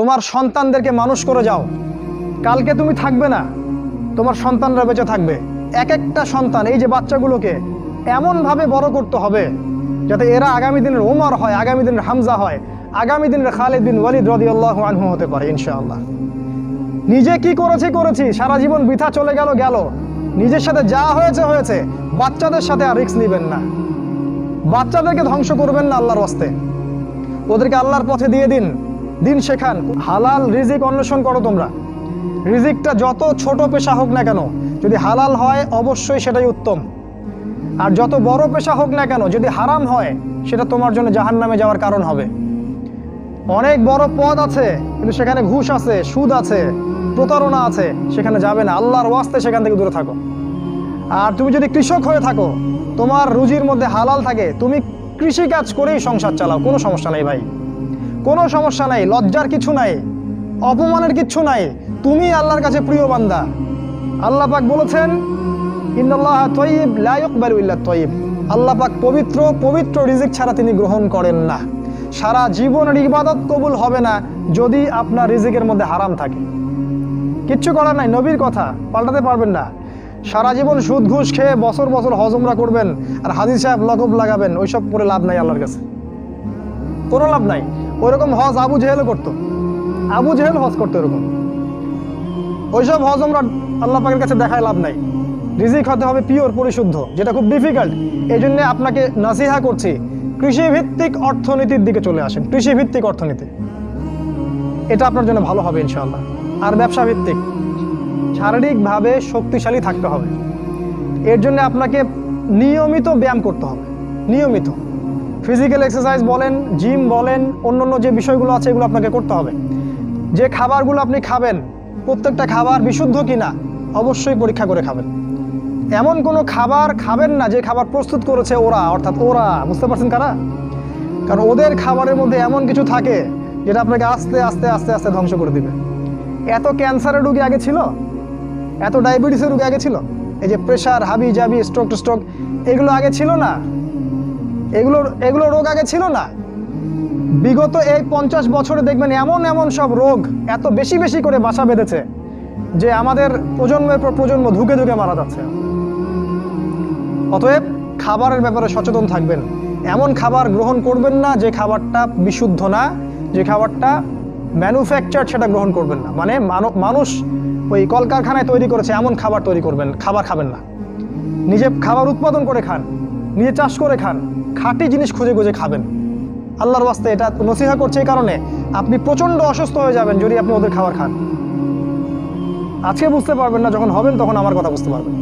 তোমার সন্তানদেরকে মানুষ করে যাও। কালকে তুমি থাকবে না, তোমার সন্তানরা বেঁচে থাকবে। এক একটা সন্তান, এই যে বাচ্চাগুলোকে এমনভাবে বড় করতে হবে যাতে এরা আগামী দিনের ওমর হয়, আগামী দিনের হামজা হয়, আগামী দিনের খালিদ বিন ওয়ালিদ রদিয়াল্লাহ আনহু হতে পারে ইনশাআল্লাহ। নিজে কি করেছি করেছি, সারা জীবন বৃথা চলে গেল গেল। নিজের সাথে যা হয়েছে হয়েছে। বাচ্চাদের সাথে আর রিক্স নেবেন না। বাচ্চাদেরকে ধ্বংস করবেন না আল্লাহর হস্তে ওদেরকে আল্লাহর পথে দিয়ে দিন। দিন শেখান, হালাল রিজিক অন্বেষণ করো তোমরা। রিজিকটা যত ছোট পেশা হোক না কেন, যদি হালাল হয় অবশ্যই সেটাই উত্তম। আর যত বড় পেশা হোক না কেন, যদি হারাম হয়, সেটা তোমার জন্য জাহান নামে যাওয়ার কারণ হবে। অনেক বড় পদ আছে, কিন্তু সেখানে ঘুষ আছে, সুদ আছে, প্রতারণা আছে, সেখানে যাবে না। আল্লাহর ওয়াস্তে সেখান থেকে দূরে থাকো। আর তুমি যদি কৃষক হয়ে থাকো, তোমার রুজির মধ্যে হালাল থাকে, তুমি কৃষি কাজ করেই সংসার চালাও, কোনো সমস্যা নেই ভাই। কোনো সমস্যা নাই, লজ্জার কিছু নাই, অপমানের কিচ্ছু নাই, তুমি আল্লাহর কাছে প্রিয় বান্দা। আল্লাহ পাক বলেছেন ইল্লা তয়িব। আল্লাহ পাক পবিত্র পবিত্র রিজিক ছাড়া তিনি গ্রহণ করেন না। সারা জীবনের ইবাদত কবুল হবে না যদি আপনার রিজিকের মধ্যে হারাম থাকে। কিচ্ছু করার নাই, নবীর কথা, পাল্টাতে পারবেন না। সারা জীবন সুদ ঘুষ খেয়ে বছর বছর হজমরা করবেন আর হাজির সাহেব লকব লাগাবেন, ওইসব করে লাভ নাই আল্লাহর কাছে। কোনো লাভ নাই। ওইরকম হজ আবু জেহেলও করতো। আবু জেহেল হজ করতো এরকম। ওইসব হজ আমরা আল্লাহ পাকের কাছে দেখায় লাভ নাই। রিজিক হতে হবে পিওর, পরিশুদ্ধ, যেটা খুব ডিফিকাল্ট এই জন্য আপনাকে নাসিহা করছি, কৃষিভিত্তিক অর্থনীতির দিকে চলে আসেন। কৃষিভিত্তিক অর্থনীতি। এটা আপনার জন্য ভালো হবে ইনশাল্লাহ আর ব্যবসা ভিত্তিক শারীরিকভাবে শক্তিশালী থাকতে হবে। এর জন্য আপনাকে নিয়মিত ব্যায়াম করতে হবে। নিয়মিত। ফিজিক্যাল এক্সারসাইজ বলেন জিম বলেন, অন্যান্য যে বিষয়গুলো আছে এগুলো আপনাকে করতে হবে। যে খাবারগুলো আপনি খাবেন, প্রত্যেকটা খাবার বিশুদ্ধ কিনা, অবশ্যই পরীক্ষা করে খাবেন। এমন কোনো খাবার খাবেন না, যে খাবার প্রস্তুত করেছে ওরা, অর্থাৎ ওরা, বুঝতে পারছেন কারা? কারণ ওদের খাবারের মধ্যে এমন কিছু থাকে, যেটা আপনাকে আস্তে আস্তে আস্তে আস্তে ধ্বংস করে দিবে। এত ক্যান্সারের রুগী আগে ছিল? এত ডায়াবেটিসের রোগী আগে ছিল? এই যে প্রেশার হাবি জাবি স্ট্রোক স্ট্রোক এগুলো আগে ছিল না? এগুলো এগুলো রোগ আগে ছিল না। বিগত এই পঞ্চাশ বছরে দেখবেন এমন এমন সব রোগ এত বেশি বেশি করে বাসা বেঁধেছে যে আমাদের প্রজন্মের পর প্রজন্ম ধুকে ধুকে মারা যাচ্ছে। অতএব খাবারের ব্যাপারে সচেতন থাকবেন। এমন খাবার গ্রহণ করবেন না যে খাবারটা বিশুদ্ধ না, যে খাবারটা ম্যানুফ্যাকচার সেটা গ্রহণ করবেন না। মানে মানুষ ওই কলকারখানায় তৈরি করেছে, এমন খাবার তৈরি করবেন, খাবার খাবেন না। নিজে খাবার উৎপাদন করে খান, নিজে চাষ করে খান খাঁটি জিনিস খুঁজে খুঁজে খাবেন। আল্লাহর বাস্তে এটা নসিহা করছে এই কারণে আপনি প্রচণ্ড অসুস্থ হয়ে যাবেন যদি আপনি ওদের খাবার খান। আজকে বুঝতে পারবেন না, যখন হবেন তখন আমার কথা বুঝতে পারবেন।